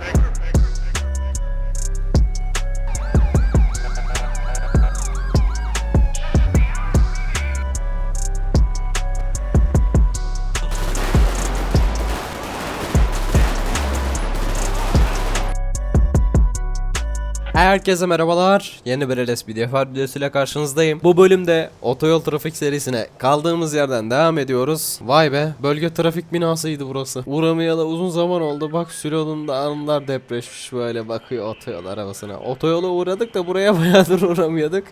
Maker. Herkese merhabalar. Yeni bir LS BDFR videosuyla karşınızdayım. Bu bölümde otoyol trafik serisine kaldığımız yerden devam ediyoruz. Vay be, bölge trafik binasıydı burası. Uğramayalı uzun zaman oldu. Bak Sülon'un da anılar depreşmiş böyle bakıyor otoyol arabasına. Otoyola uğradık da buraya bayağıdır uğramıyorduk.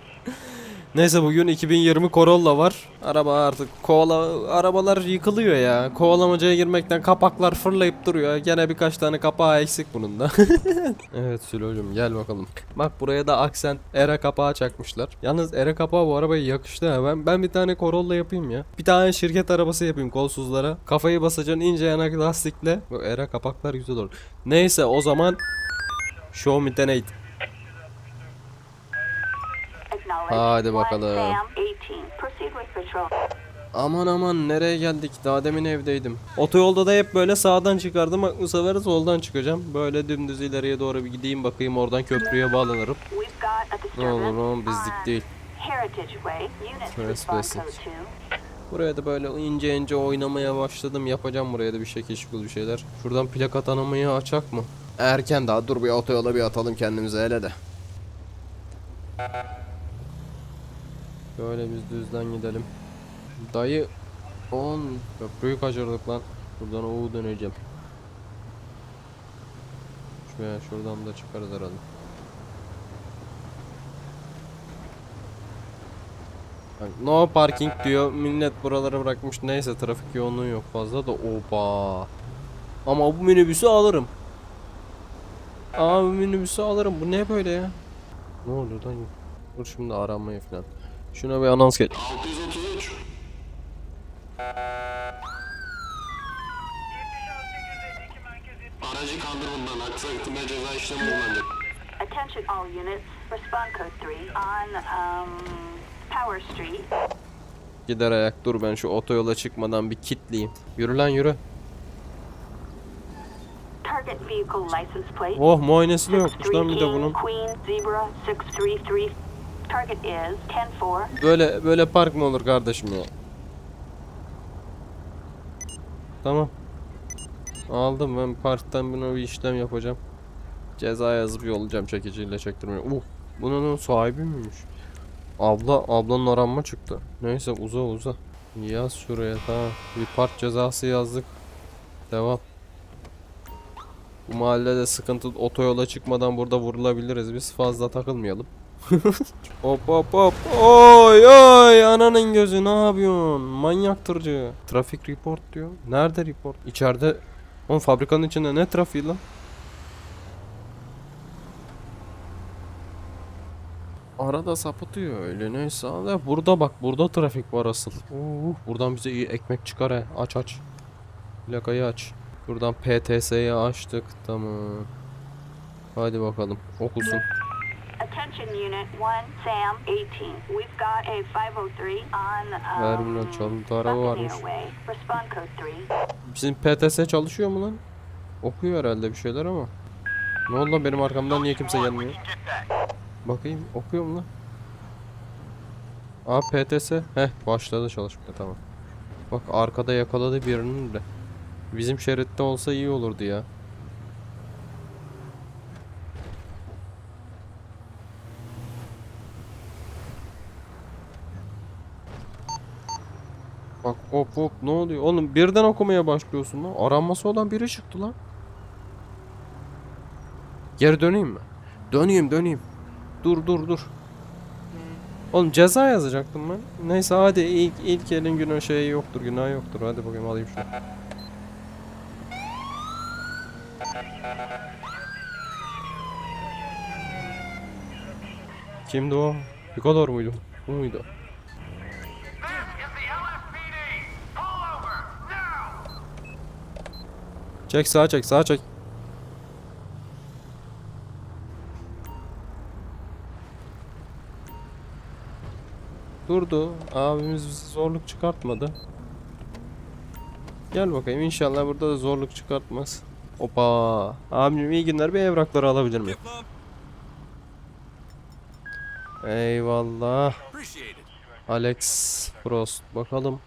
Neyse bugün 2020 Corolla var. Araba artık kovala arabalar yıkılıyor ya. Kovalamacaya girmekten kapaklar fırlayıp duruyor. Gene birkaç tane kapağı eksik bunun da. evet Sülo'cum gel bakalım. Bak buraya da aksen era kapağı çakmışlar. Yalnız era kapağı bu arabaya yakıştı ha. Ben, ben bir tane Corolla yapayım ya. Bir tane şirket arabası yapayım kolsuzlara. Kafayı basacaksın ince yanak lastikle. Bu era kapaklar güzel olur. Neyse o zaman Show me the night. Hadi bakalım. Aman aman nereye geldik? Daha demin evdeydim. Otoyolda da hep böyle sağdan çıkardım. Bak bu sefer soldan çıkacağım. Böyle dümdüz ileriye doğru bir gideyim bakayım oradan köprüye bağlanırım. Ne olur oğlum bizlik değil. Trespassing. Buraya da böyle ince ince oynamaya başladım. Yapacağım buraya da bir şekil şukul bir şeyler. Şuradan plaka tanımayı açak mı? Erken daha dur bir otoyola bir atalım kendimize hele de. Böyle biz düzden gidelim. Dayı 10 köprüyü kaçırdık lan. Buradan U döneceğim. Şuraya şuradan da çıkarız herhalde. No parking diyor. Millet buraları bırakmış. Neyse trafik yoğunluğu yok fazla da. Oba. Ama bu minibüsü alırım. Aa bu minibüsü alırım. Bu ne böyle ya? Ne oluyor lan? Dur şimdi aranmayı falan. Şuna bir anons geç. 633. Aracı kaldır bundan. Aksi takdirde ceza işlemi uygulanacak. Attention all units, respond code 3 on um, Power Street. Gider ayak dur ben şu otoyola çıkmadan bir kitleyeyim. Yürü lan yürü. Target vehicle license plate. Oh muayenesi de yokmuş lan bir de 63 bunun. Queen Zebra 633. Target is 10-4. Böyle böyle park mı olur kardeşim ya? Tamam. Aldım ben parktan buna bir işlem yapacağım. Ceza yazıp yollayacağım çekiciyle çektirmeye. Uh, bunun sahibi miymiş? Abla, ablanın aranma çıktı. Neyse uza uza. Yaz şuraya tamam. Bir park cezası yazdık. Devam. Bu mahallede sıkıntı otoyola çıkmadan burada vurulabiliriz. Biz fazla takılmayalım. Hop hop hop. Oy oy ananın gözü ne yapıyorsun? Manyak tırcı. Trafik report diyor. Nerede report? İçeride. Oğlum fabrikanın içinde ne trafiği lan? Arada sapıtıyor öyle neyse. Ama Burada bak burada trafik var asıl. Uh, buradan bize iyi ekmek çıkar he. Aç aç. Plakayı aç. Buradan PTS'yi açtık. Tamam. Hadi bakalım. Okusun. Attention unit 1 Sam 18. We've got a 503 on Ver um, bunu çalıntı araba varmış. Way. Respond code 3. Bizim PTS çalışıyor mu lan? Okuyor herhalde bir şeyler ama. Ne oldu lan benim arkamdan niye kimse gelmiyor? Bakayım okuyor mu lan? Aa PTS. Heh başladı çalışmaya tamam. Bak arkada yakaladı birinin de. Bizim şeritte olsa iyi olurdu ya. Bak hop hop ne oluyor? Oğlum birden okumaya başlıyorsun lan. Aranması olan biri çıktı lan. Geri döneyim mi? Döneyim döneyim. Dur dur dur. Oğlum ceza yazacaktım ben. Neyse hadi ilk, ilk elin günü şey yoktur günah yoktur. Hadi bakayım alayım şunu. Kimdi o? Nikolor muydu? Bu muydu? Çek sağa çek sağa çek. Durdu. Abimiz bize zorluk çıkartmadı. Gel bakayım inşallah burada da zorluk çıkartmaz. Hoppa. Abicim iyi günler bir evrakları alabilir miyim? Eyvallah. Alex Frost. Bakalım.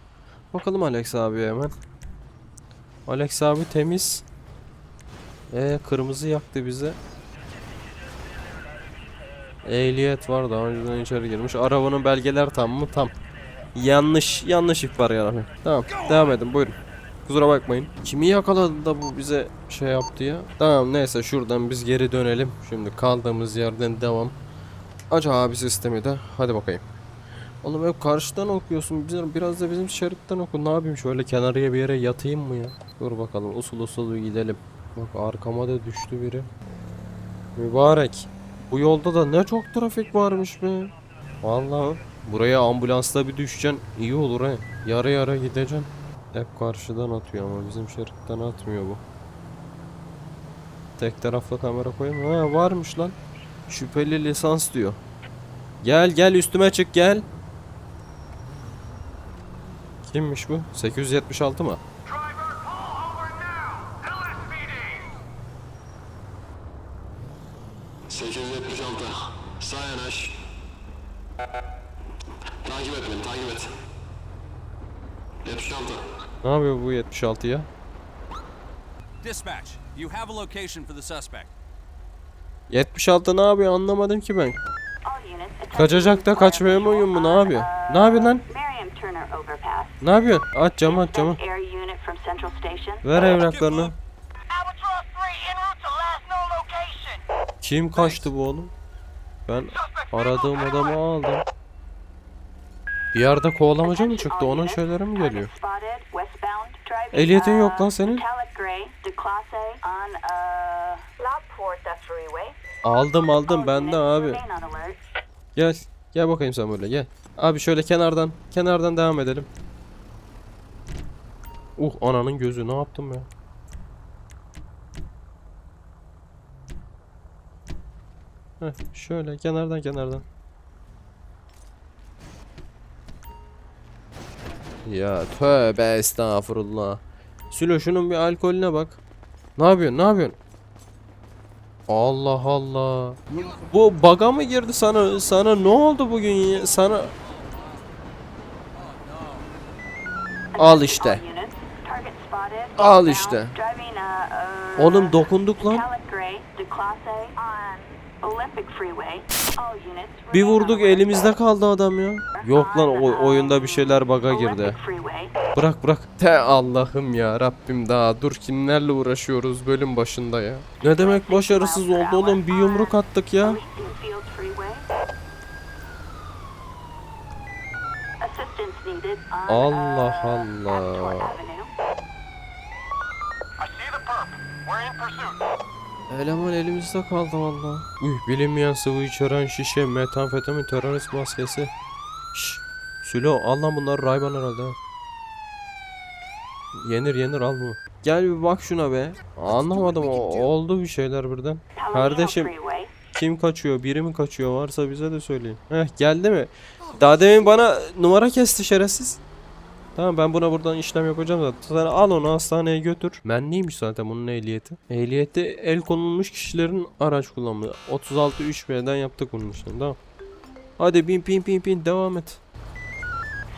Bakalım Alex abi hemen. Alex abi temiz. E kırmızı yaktı bize. Ehliyet var daha önceden içeri girmiş. Arabanın belgeler tam mı? Tam. Yanlış, yanlış ihbar yani. Tamam, devam edin buyurun. Kusura bakmayın. Kimi yakaladı da bu bize şey yaptı ya? Tamam neyse şuradan biz geri dönelim. Şimdi kaldığımız yerden devam. Aç abi sistemi de. Hadi bakayım. Oğlum hep karşıdan okuyorsun. Biraz, biraz da bizim şeritten oku. Ne yapayım şöyle kenarıya bir yere yatayım mı ya? Dur bakalım usul usul gidelim. Bak arkama da düştü biri. Mübarek. Bu yolda da ne çok trafik varmış be. Vallahi buraya ambulansla bir düşeceksin iyi olur he. Yara yara gideceksin. Hep karşıdan atıyor ama bizim şeritten atmıyor bu. Tek taraflı kamera koyayım. Ha varmış lan. Şüpheli lisans diyor. Gel gel üstüme çık gel. Kimmiş bu? 876 mı? 876. Sağ yanaş. Takip et beni, takip et. 76. Ne yapıyor bu 76 ya? Dispatch, you have a location for the suspect. 76 ne yapıyor anlamadım ki ben. Kaçacak da kaçmaya mı oyun mu? Ne yapıyor? Ne yapıyor lan? Ne yapıyorsun? Aç camı aç camı. Ver evraklarını. Albatross 3 en route to last known location. Kim kaçtı bu oğlum? Ben aradığım adamı aldım. Bir yerde kovalamaca mı çıktı? Onun şeyleri mi geliyor? Ehliyetin yok uh, lan senin. Uh. Aldım aldım bende abi. Gel. Gel bakayım sen böyle gel. Abi şöyle kenardan kenardan devam edelim. Uh ananın gözü ne yaptım ya? Heh, şöyle kenardan kenardan. Ya tövbe estağfurullah. Sülo şunun bir alkolüne bak. Ne yapıyorsun? Ne yapıyorsun? Allah Allah. Bu baga mı girdi sana? Sana ne oldu bugün? Sana Al işte. All units, target spotted, Al işte. Oğlum dokunduk lan. Bir vurduk elimizde kaldı adam ya. Yok lan o oyunda bir şeyler baga girdi. Bırak bırak. Te Allah'ım ya Rabbim daha dur kimlerle uğraşıyoruz bölüm başında ya. Ne demek başarısız oldu oğlum bir yumruk attık ya. Allah uh, Allah. Eleman elimizde kaldı valla. Üh bilinmeyen sıvı içeren şişe, metamfetamin, terörist maskesi. Şş, Sülo al lan bunlar rayban herhalde. ha. Yenir yenir al bunu. Gel bir bak şuna be. Anlamadım o, oldu bir şeyler birden. Kardeşim kim kaçıyor biri mi kaçıyor varsa bize de söyleyin. Heh geldi mi? Daha demin bana numara kesti şerefsiz. Tamam ben buna buradan işlem yapacağım zaten. Sen al onu hastaneye götür. Ben neymiş zaten bunun ehliyeti? Ehliyeti el konulmuş kişilerin araç kullanımı. 36 3B'den yaptık bunun işini tamam. Hadi bin bin bin bin devam et.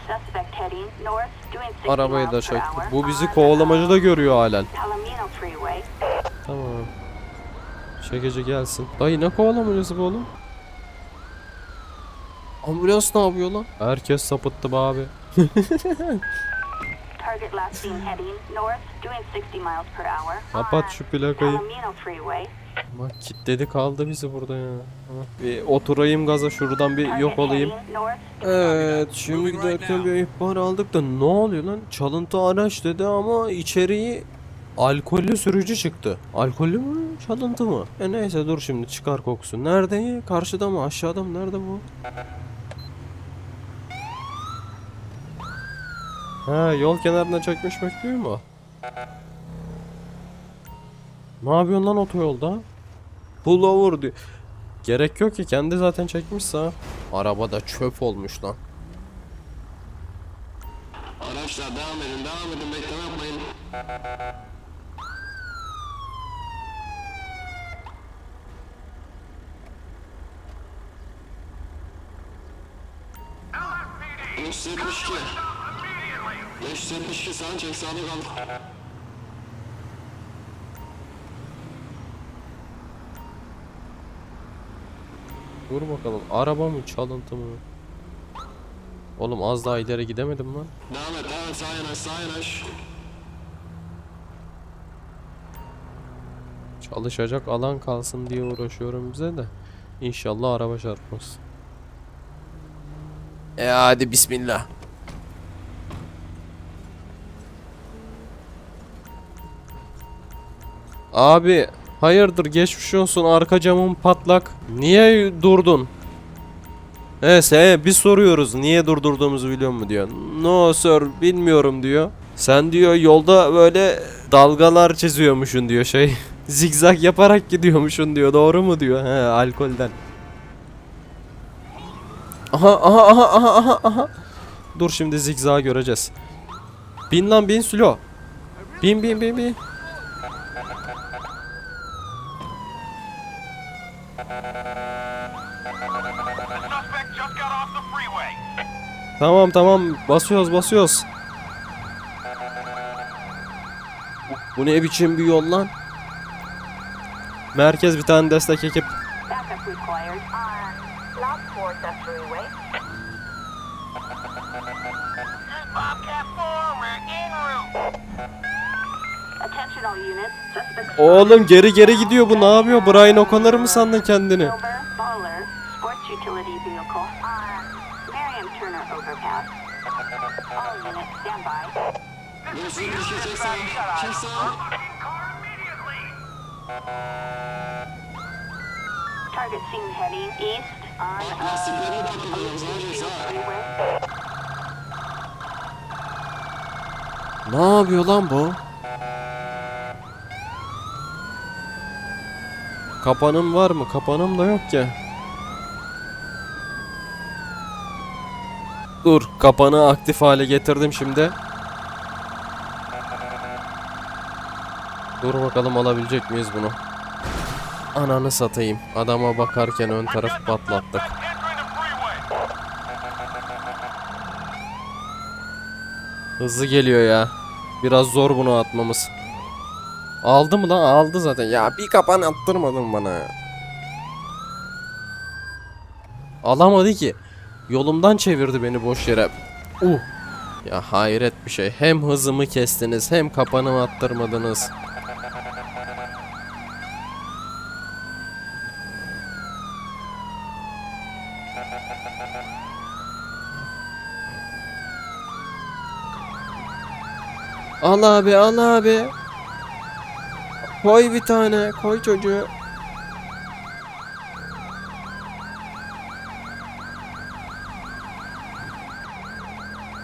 Suspect heading north doing 60 Arabayı da hour Bu bizi on, kovalamacada görüyor halen. Tamam. Çekici gelsin. Dayı ne kovalamacası bu oğlum? Ambulans ne yapıyor lan? Herkes sapıttı be abi. Target last seen heading north doing 60 miles per hour Kapat on şu plakayı. Bak kilitledi kaldı bizi burada ya. Bir oturayım gaza şuradan bir yok olayım. Evet şimdi giderken bir ihbar aldık da ne oluyor lan? Çalıntı araç dedi ama içeriği alkollü sürücü çıktı. Alkollü mü? Çalıntı mı? E neyse dur şimdi çıkar kokusu. Nerede? Karşıda mı? Aşağıda mı? Nerede bu? Ha yol kenarına çökmüş bekliyor mu? Ne yapıyorsun lan otoyolda? Pull over diyor. Gerek yok ki kendi zaten çekmişse. Arabada çöp olmuş lan. Araçlar devam edin devam edin bekleme yapmayın. Üstü düştü. 572 sağın çek sağda kal. Dur bakalım. Araba mı çalıntı mı? Oğlum az daha ileri gidemedim lan. Devam et devam et sağa yanaş sağa yanaş. Çalışacak alan kalsın diye uğraşıyorum bize de. İnşallah araba çarpmaz. E hadi bismillah. Abi hayırdır geçmiş olsun arka camın patlak. Niye durdun? Sen bir soruyoruz niye durdurduğumuzu biliyor mu diyor. No sir bilmiyorum diyor. Sen diyor yolda böyle dalgalar çiziyormuşsun diyor şey. Zigzag yaparak gidiyormuşsun diyor. Doğru mu diyor. He alkolden. Aha aha aha aha aha aha. Dur şimdi zigzag göreceğiz. Bin lan bin Sülo. Bin bin bin bin. Tamam tamam basıyoruz basıyoruz. Bu ne biçim bir yol lan? Merkez bir tane destek ekip. Backup required on Lockport Freeway. Here's Bobcat 4. We're en route. Attention all units. Suspect Oğlum geri geri gidiyor bu ne yapıyor? Brian O'Connor mı sandın kendini? By. 572 çek sağa. Çek sağa. Car immediately. Target seen heading east on Bak lastiklerini bakıyorum sağa çek Field sağa. Freeway. Ne yapıyor lan bu? Kapanım var mı? Kapanım da yok ki. Dur, kapanı aktif hale getirdim şimdi. Dur bakalım alabilecek miyiz bunu? Ananı satayım. Adama bakarken ön tarafı patlattık. Hızlı geliyor ya. Biraz zor bunu atmamız. Aldı mı lan? Aldı zaten. Ya bir kapan attırmadın bana. Alamadı ki. Yolumdan çevirdi beni boş yere. Uh. Ya hayret bir şey. Hem hızımı kestiniz hem kapanımı attırmadınız. Al abi al abi. Koy bir tane koy çocuğu.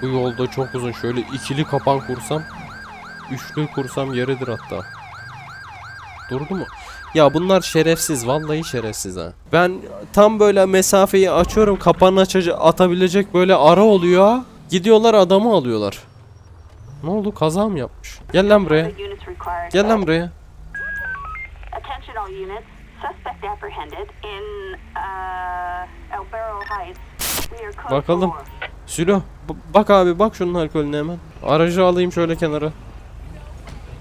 Bu yolda çok uzun. Şöyle ikili kapan kursam. Üçlü kursam yeridir hatta. Durdu mu? Ya bunlar şerefsiz. Vallahi şerefsiz ha. Ben tam böyle mesafeyi açıyorum. Kapanı açacak, atabilecek böyle ara oluyor. Gidiyorlar adamı alıyorlar. Ne oldu? Kaza mı yapmış? Gel lan buraya. Gel lan buraya. Uh, Bakalım. Sülo bak abi bak şunun alkolüne hemen. Aracı alayım şöyle kenara.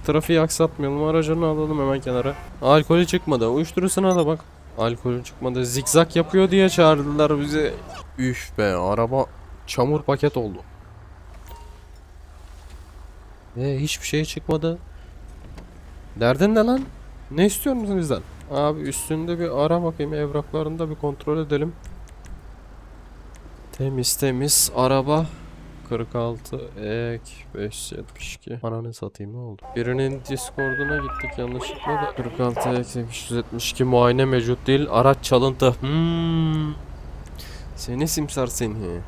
Trafiği aksatmayalım aracını alalım hemen kenara. Alkolü çıkmadı uyuşturusuna da bak. Alkolü çıkmadı zikzak yapıyor diye çağırdılar bizi. Üf be araba çamur paket oldu. Ve hiçbir şey çıkmadı. Derdin ne lan? Ne istiyorsunuz bizden? Abi üstünde bir ara bakayım evraklarını da bir kontrol edelim. Temiz temiz araba 46 ek 572 Ananı satayım ne oldu? Birinin Discord'una gittik yanlışlıkla da 46 ek 572 muayene mevcut değil araç çalıntı hmm. Seni simsar seni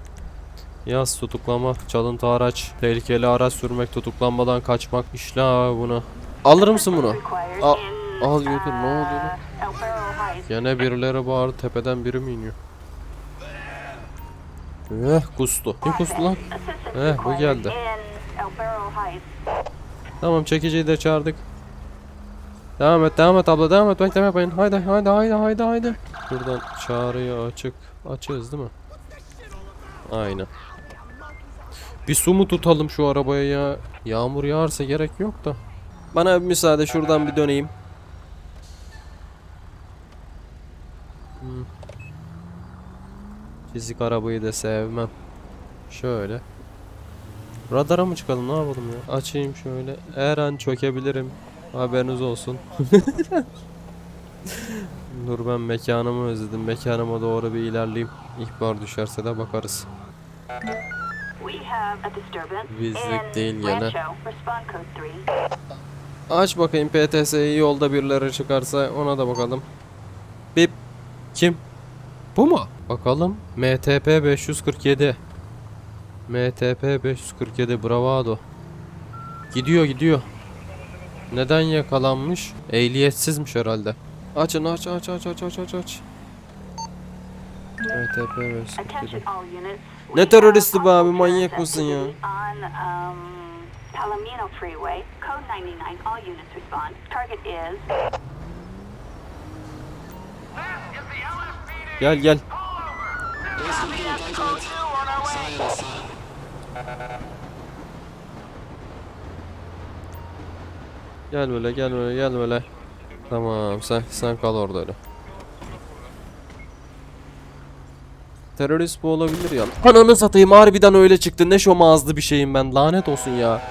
Yaz tutuklama çalıntı araç tehlikeli araç sürmek tutuklanmadan kaçmak işle bunu Alır mısın bunu? Al- al götür, ne Heights. Gene birileri bağırdı tepeden biri mi iniyor? Eh kustu. Ne kustu lan? Eh, bu geldi. Tamam çekiciyi de çağırdık. Devam et devam et abla devam et bekleme yapmayın. Haydi haydi haydi haydi haydi. Buradan çağrıyı açık. Açığız değil mi? Aynen. Bir su mu tutalım şu arabaya ya? Yağmur yağarsa gerek yok da. Bana bir müsaade şuradan bir döneyim. Hmm. Arabayı da sevmem. Şöyle. Radara mı çıkalım ne yapalım ya? Açayım şöyle. Her an çökebilirim. Haberiniz olsun. Dur ben mekanımı özledim. Mekanıma doğru bir ilerleyeyim. İhbar düşerse de bakarız. Bizlik değil gene. Rancho. Respond code 3. Aç bakayım PTS'yi yolda birileri çıkarsa ona da bakalım. Bip. Kim? Bu mu? Bakalım. MTP 547. MTP 547 Bravado. Gidiyor gidiyor. Neden yakalanmış? Ehliyetsizmiş herhalde. Açın aç aç aç aç aç aç aç. MTP 547. Ne teröristi be abi, manyak mısın ya? um, Palomino Freeway, code 99. All units respond. Target is This is the LSPD. Gel gel. Copy, that's code 2 on our way. Sağ yana sağ. Gel böyle gel böyle gel böyle. Tamam sen sen kal orada öyle. Terörist bu olabilir ya. Ananı satayım harbiden öyle çıktı. Ne şom ağızlı bir şeyim ben. Lanet olsun ya.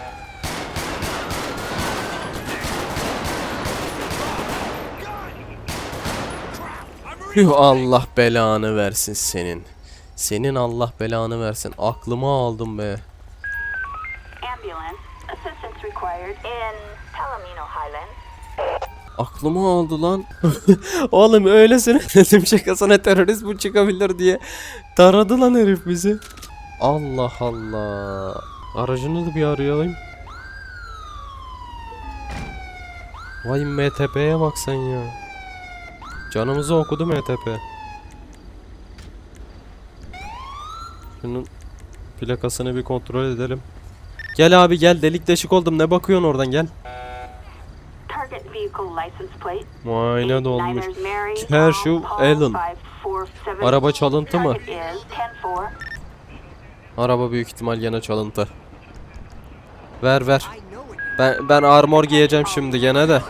Yuh Allah belanı versin senin. Senin Allah belanı versin. Aklımı aldın be. ambulance. Assistance required in Palomino Highlands. Aklımı aldı lan. Oğlum öylesine dedim şakasına terörist bu çıkabilir diye. Taradı lan herif bizi. Allah Allah. Aracını da bir arayalım. Vay MTP'ye bak sen ya. Canımızı okudu MTP. Şunun plakasını bir kontrol edelim. Gel abi gel delik deşik oldum ne bakıyorsun oradan gel. Muayene Mary, Kershaw Paul, Allen. 547. Araba çalıntı mı? Target is 10-4. Araba büyük ihtimal gene çalıntı. Ver ver. Ben ben armor giyeceğim şimdi gene de.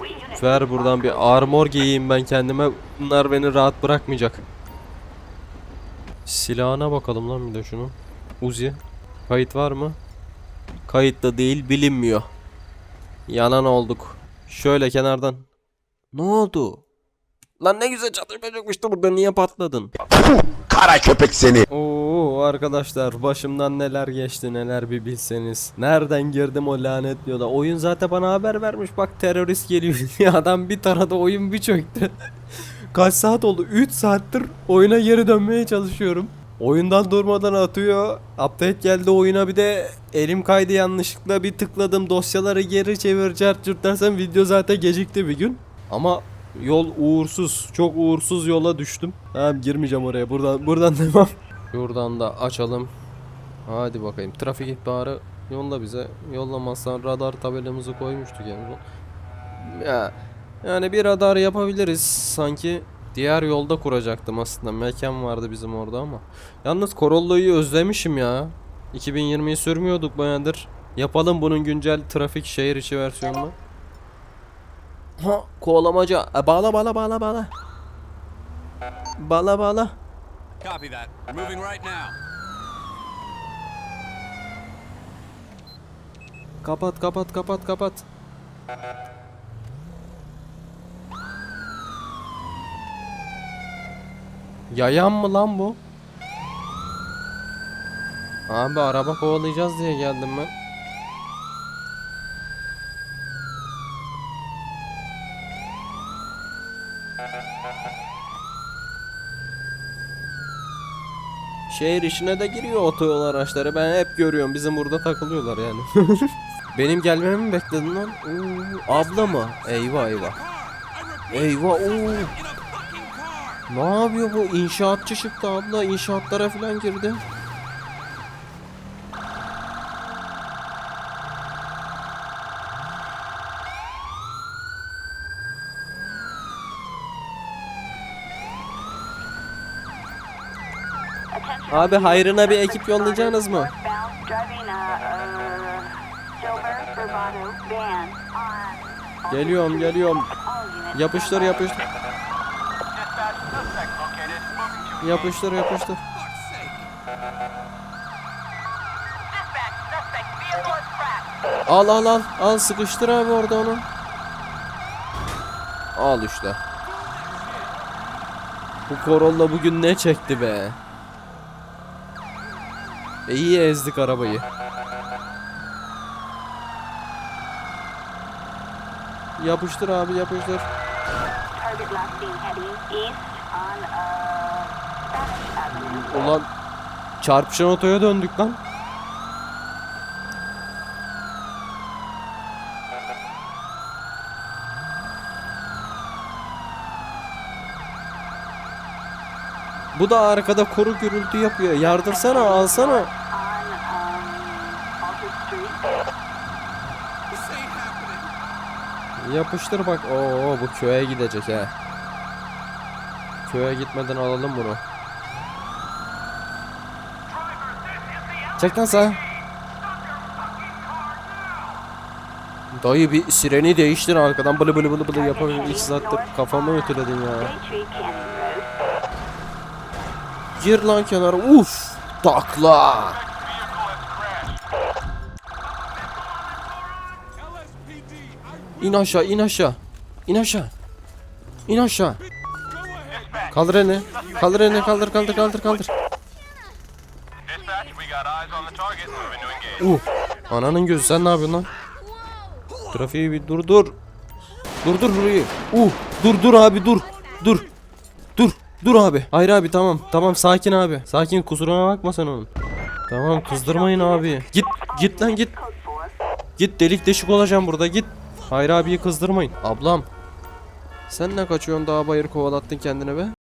Ver buradan bir armor giyeyim ben kendime. Bunlar beni rahat bırakmayacak. Silahına bakalım lan bir de şunu. Uzi. Kayıt var mı? Kayıtlı değil bilinmiyor. Yanan olduk. Şöyle kenardan. Ne oldu? Lan ne güzel çatışmayacakmıştı burada niye patladın? Kara köpek seni. Oo arkadaşlar başımdan neler geçti neler bir bilseniz. Nereden girdim o lanet yola. Oyun zaten bana haber vermiş bak terörist geliyor diye adam bir taradı oyun bir çöktü. Kaç saat oldu? 3 saattir oyuna geri dönmeye çalışıyorum. Oyundan durmadan atıyor. Update geldi oyuna bir de elim kaydı yanlışlıkla bir tıkladım dosyaları geri çevir cart curt dersem video zaten gecikti bir gün. Ama yol uğursuz. Çok uğursuz yola düştüm. Tamam girmeyeceğim oraya. Buradan buradan devam. Şuradan da açalım. Hadi bakayım. Trafik ihbarı yolla bize. Yollamazsan radar tabelamızı koymuştuk yani. Ya yani bir radar yapabiliriz sanki. Diğer yolda kuracaktım aslında. Mekan vardı bizim orada ama. Yalnız Corolla'yı özlemişim ya. 2020'yi sürmüyorduk bayağıdır. Yapalım bunun güncel trafik şehir içi versiyonunu. Ha kovalamaca. E, bağla bağla bağla bağla. Bağla bağla. Copy that. Moving right now. Kapat kapat kapat kapat. Yayan mı lan bu? Abi araba kovalayacağız diye geldim ben. Şehir işine de giriyor otoyol araçları. Ben hep görüyorum. Bizim burada takılıyorlar yani. Benim gelmemi mi bekledin lan? Oo, abla mı? Eyvah eyvah. Eyvah oo. Ne yapıyor bu? İnşaatçı çıktı abla. İnşaatlara falan girdi. Abi hayrına bir ekip yollayacaksınız mı? Geliyorum geliyorum. Yapıştır yapıştır. Dispatch suspect located. Moving to Yapıştır yapıştır. Al al al. Al sıkıştır abi orada onu. Al işte. Bu Corolla bugün ne çekti be. E iyi ezdik arabayı. Yapıştır abi yapıştır. Target last seen heading east on uh, Spanish Avenue. Ulan çarpışan otoya döndük lan. Bu da arkada koru gürültü yapıyor. Yardırsana alsana. Yapıştır bak. Oo bu köye gidecek ha. Köye gitmeden alalım bunu. Çek lan sağa. Dayı bir sireni değiştir arkadan bılı bılı bılı bılı yapabilir. İlk saattir kafamı ötüledin ya. Gir lan kenara. Uf. Takla. İn aşağı in aşağı. İn aşağı. İn aşağı. Kaldır elini. Kaldır elini kaldır kaldır kaldır kaldır. Uh. Ananın gözü sen ne yapıyorsun lan? Trafiği bir dur dur. Dur dur burayı. Uh. Dur dur abi dur. Dur. Dur. Dur abi. Hayır abi tamam. Tamam sakin abi. Sakin kusuruna bakma sen onun. Tamam kızdırmayın abi. Git git lan git. Code 4. Git delik deşik olacağım burada git. Hayır abiyi kızdırmayın. Ablam. Sen ne kaçıyorsun daha bayır kovalattın kendine be?